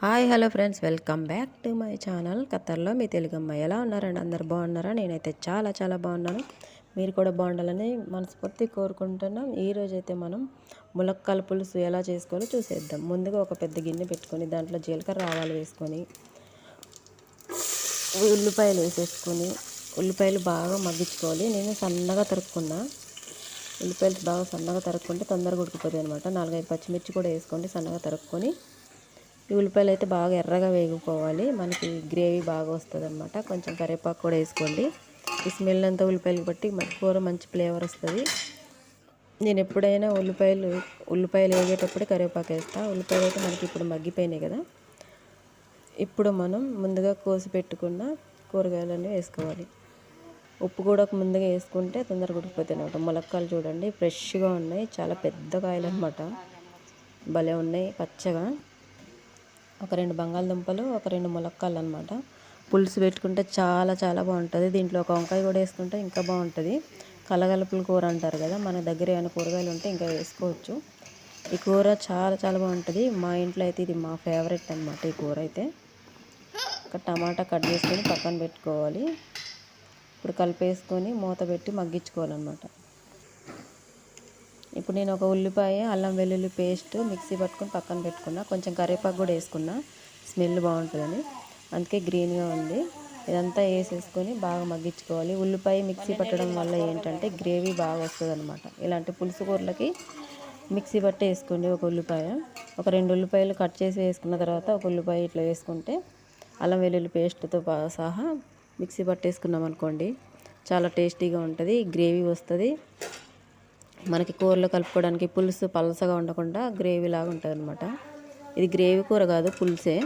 Hi hello friends. Welcome back to my channel. ఖత్తర్లో మీ తెలుగు అమ్మాయి ఎలా ఉన్నారండి? అందరు బాగున్నారా? నేనైతే చాలా చాలా బాగున్నాను. మీరు కూడా బాగుండాలని మనస్ఫూర్తి కోరుకుంటున్నాం. ఈరోజు అయితే మనం ములక్కాల పులుసు ఎలా చేసుకోవాలో చూసేద్దాం. ముందుగా ఒక పెద్ద గిన్నె పెట్టుకొని దాంట్లో జీలకర్ర ఆవాలు వేసుకొని ఉల్లిపాయలు వేసేసుకొని ఉల్లిపాయలు బాగా మగ్గించుకోవాలి. నేను సన్నగా తరుక్కున్నా. ఉల్లిపాయలు బాగా సన్నగా తరుక్కుంటే తొందరగా ఉడికిపోతాయి అనమాట నాలుగైదు పచ్చిమిర్చి కూడా వేసుకోండి సన్నగా తరుక్కొని. ఈ ఉల్లిపాయలు అయితే బాగా ఎర్రగా వేగుకోవాలి. మనకి గ్రేవీ బాగా వస్తుంది అనమాట కొంచెం కరివేపాకు కూడా వేసుకోండి. ఈ స్మెల్ అంతా ఉల్లిపాయలు బట్టి కూర మంచి ఫ్లేవర్ వస్తుంది. నేను ఎప్పుడైనా ఉల్లిపాయలు ఉల్లిపాయలు వేగేటప్పుడు కరివేపాకు వేస్తాను ఉల్లిపాయలు అయితే మనకి ఇప్పుడు మగ్గిపోయినాయి కదా. ఇప్పుడు మనం ముందుగా కోసి పెట్టుకున్న కూరగాయలన్నీ వేసుకోవాలి. ఉప్పు కూడా ముందుగా వేసుకుంటే తొందరగా ఉడికిపోతాయి అనమాట ములక్కాయలు చూడండి ఫ్రెష్గా ఉన్నాయి. చాలా పెద్ద కాయలు అనమాట భలే ఉన్నాయి పచ్చగా. ఒక రెండు బంగాళదుంపలు ఒక రెండు ములక్కాలు అనమాట పులుసు పెట్టుకుంటే చాలా చాలా బాగుంటుంది. దీంట్లో ఒక వంకాయ కూడా వేసుకుంటే ఇంకా బాగుంటుంది. కలగలుపుల కూర అంటారు కదా మన దగ్గర ఏమైనా కూరగాయలు ఉంటే ఇంకా వేసుకోవచ్చు. ఈ కూర చాలా చాలా బాగుంటుంది. మా ఇంట్లో అయితే ఇది మా ఫేవరెట్ అనమాట ఈ కూర అయితే. ఒక టమాటా కట్ చేసుకొని పక్కన పెట్టుకోవాలి. ఇప్పుడు కలిపేసుకొని మూత పెట్టి మగ్గించుకోవాలన్నమాట. ఇప్పుడు నేను ఒక ఉల్లిపాయ అల్లం వెల్లుల్లి పేస్ట్ మిక్సీ పట్టుకొని పక్కన పెట్టుకున్నా. కొంచెం కరివేపాకు కూడా వేసుకున్నా. స్మెల్ బాగుంటుందని. అందుకే గ్రీన్గా ఉంది. ఇదంతా వేసేసుకొని బాగా మగ్గించుకోవాలి. ఉల్లిపాయ మిక్సీ పట్టడం వల్ల ఏంటంటే గ్రేవీ బాగా వస్తుంది అనమాట ఇలాంటి పులుసు కూరలకి మిక్సీ పట్టి వేసుకోండి ఒక ఉల్లిపాయ. ఒక రెండు ఉల్లిపాయలు కట్ చేసి వేసుకున్న తర్వాత ఒక ఉల్లిపాయ ఇట్లా వేసుకుంటే అల్లం వెల్లుల్లి పేస్ట్తో సహా మిక్సీ పట్టేసుకున్నాం అనుకోండి చాలా టేస్టీగా ఉంటుంది గ్రేవీ వస్తుంది. మనకి కూరలో కలుపుకోవడానికి పులుసు పలసగా ఉండకుండా గ్రేవీ లాగా ఉంటుంది అనమాట ఇది గ్రేవీ కూర కాదు పులుసే.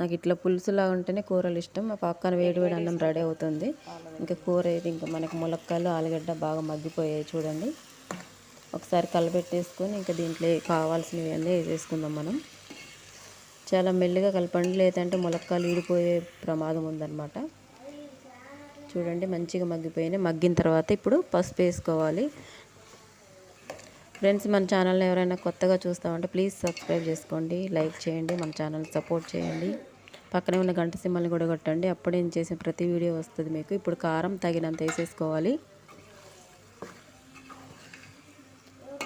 నాకు ఇట్లా పులుసులాగా ఉంటేనే కూరలు ఇష్టం. మా పక్కన వేడి వేడి అన్నం రెడీ అవుతుంది. ఇంకా కూర అయితే ఇంకా మనకి ములక్కాయలు ఆలుగడ్డ బాగా మగ్గిపోయాయి చూడండి. ఒకసారి కలపెట్టేసుకొని ఇంకా దీంట్లో కావాల్సినవి అన్నీ వేసేసుకుందాం మనం. చాలా మెల్లిగా కలపండి. లేదంటే ములక్కాయలు ఈడిపోయే ప్రమాదం ఉందన్నమాట. చూడండి మంచిగా మగ్గిపోయినాయి. మగ్గిన తర్వాత ఇప్పుడు పసుపు వేసుకోవాలి. ఫ్రెండ్స్ మన ఛానల్ని ఎవరైనా కొత్తగా చూస్తామంటే ప్లీజ్ సబ్స్క్రైబ్ చేసుకోండి లైక్ చేయండి మన ఛానల్ సపోర్ట్ చేయండి. పక్కనే ఉన్న గంట సింహల్ని కూడా కొట్టండి. అప్పుడే నేను చేసిన ప్రతి వీడియో వస్తుంది మీకు. ఇప్పుడు కారం తగినంత వేసేసుకోవాలి.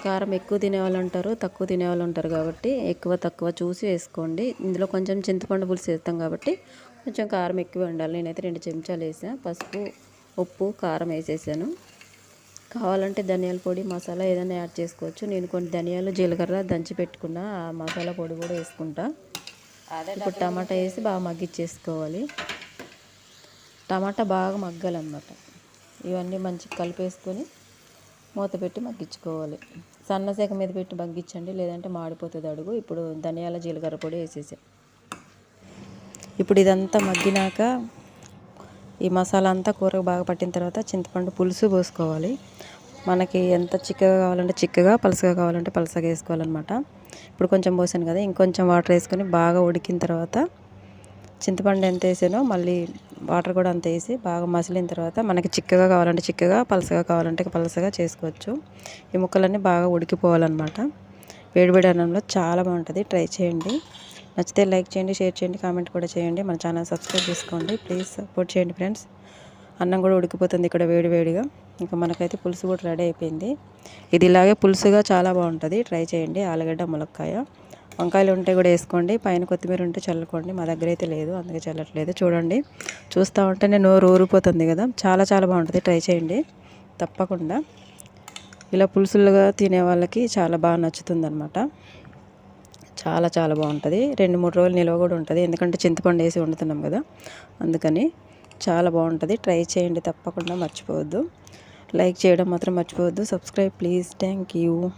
కారం ఎక్కువ తినేవాళ్ళు ఉంటారు తక్కువ తినేవాళ్ళు ఉంటారు కాబట్టి ఎక్కువ తక్కువ చూసి వేసుకోండి. ఇందులో కొంచెం చింతపండు పులుసు వేస్తాం కాబట్టి కొంచెం కారం ఎక్కువ ఉండాలి. నేనైతే రెండు చెంచాలు వేసాను పసుపు ఉప్పు కారం వేసేసాను. కావాలంటే ధనియాల పొడి మసాలా ఏదైనా యాడ్ చేసుకోవచ్చు. నేను కొన్ని ధనియాలు జీలకర్ర దంచి పెట్టుకున్న ఆ మసాలా పొడి కూడా వేసుకుంటా. ఇప్పుడు టమాటా వేసి బాగా మగ్గిచ్చేసుకోవాలి. టమాటా బాగా మగ్గాలన్నమాట. ఇవన్నీ మంచిగా కలిపేసుకొని మూత పెట్టి మగ్గించుకోవాలి సన్నసేక మీద పెట్టి మగ్గించండి లేదంటే మాడిపోతుంది అడుగు. ఇప్పుడు ధనియాల జీలకర్ర పొడి వేసేసా. ఇప్పుడు ఇదంతా మగ్గినాక ఈ మసాలా అంతా కూరకు బాగా పట్టిన తర్వాత చింతపండు పులుసు పోసుకోవాలి. మనకి ఎంత చిక్కగా కావాలంటే చిక్కగా పలసగా కావాలంటే పలసగా వేసుకోవాలన్నమాట. ఇప్పుడు కొంచెం పోసాను కదా ఇంకొంచెం వాటర్ వేసుకొని బాగా ఉడికిన తర్వాత చింతపండు ఎంత వేసానో మళ్ళీ వాటర్ కూడా అంత వేసి బాగా మసిలిన తర్వాత మనకి చిక్కగా కావాలంటే చిక్కగా పలసగా కావాలంటే పలసగా చేసుకోవచ్చు. ఈ ముక్కలన్నీ బాగా ఉడికిపోవాలన్నమాట. వేడివేడి అన్నంలో చాలా బాగుంటుంది. ట్రై చేయండి. నచ్చితే లైక్ చేయండి షేర్ చేయండి కామెంట్ కూడా చేయండి. మన ఛానల్ సబ్స్క్రైబ్ చేసుకోండి. ప్లీజ్ సపోర్ట్ చేయండి ఫ్రెండ్స్. అన్నం కూడా ఉడికిపోతుంది ఇక్కడ వేడివేడిగా ఇంకా మనకైతే పులుసు కూడా రెడీ అయిపోయింది. ఇది ఇలాగే పులుసుగా చాలా బాగుంటుంది. ట్రై చేయండి. ఆలుగడ్డ ములక్కాయ. వంకాయలు ఉంటే కూడా వేసుకోండి. పైన కొత్తిమీర ఉంటే చల్లుకోండి. మా దగ్గర అయితే లేదు. అందుకే చల్లట్లేదు. చూడండి. చూస్తూ ఉంటేనే నోరు ఊరిపోతుంది కదా. చాలా చాలా బాగుంటుంది. ట్రై చేయండి. తప్పకుండా. ఇలా పులుసులుగా తినే వాళ్ళకి చాలా బాగా నచ్చుతుంది అనమాట చాలా చాలా బాగుంటుంది. రెండు మూడు రోజులు నిల్వ కూడా ఉంటుంది. ఎందుకంటే చింతపండు వేసి వండుతున్నాం కదా. అందుకని చాలా బాగుంటుంది. ట్రై చేయండి తప్పకుండా మర్చిపోవద్దు. లైక్ చేయడం మాత్రం మర్చిపోవద్దు. Subscribe please thank you